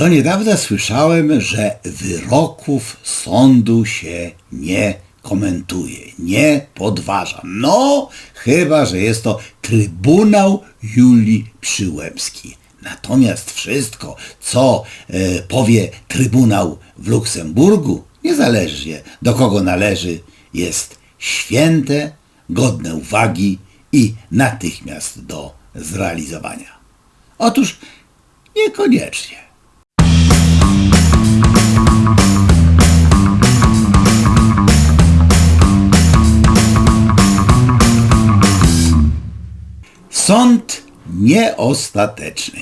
Do niedawna słyszałem, że wyroków sądu się nie komentuje, nie podważa. No, chyba, że jest to Trybunał Julii Przyłębski. Natomiast wszystko, co e, powie Trybunał w Luksemburgu, niezależnie do kogo należy, jest święte, godne uwagi i natychmiast do zrealizowania. Otóż niekoniecznie. Sąd nieostateczny.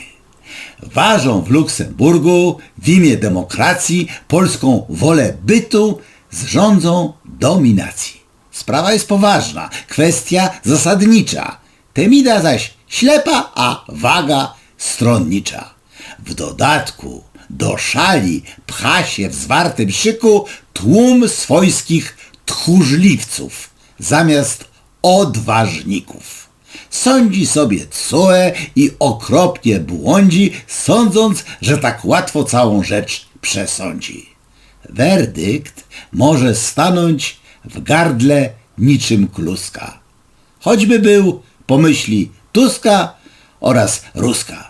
Ważą w Luksemburgu w imię demokracji polską wolę bytu z rządzą dominacji. Sprawa jest poważna, kwestia zasadnicza. Temida zaś ślepa, a waga stronnicza. W dodatku do szali pcha się w zwartym szyku tłum swojskich tchórzliwców zamiast odważników. Sądzi sobie CUE i okropnie błądzi, sądząc, że tak łatwo całą rzecz przesądzi. Werdykt może stanąć w gardle niczym kluska. Choćby był pomyśli Tuska oraz Ruska.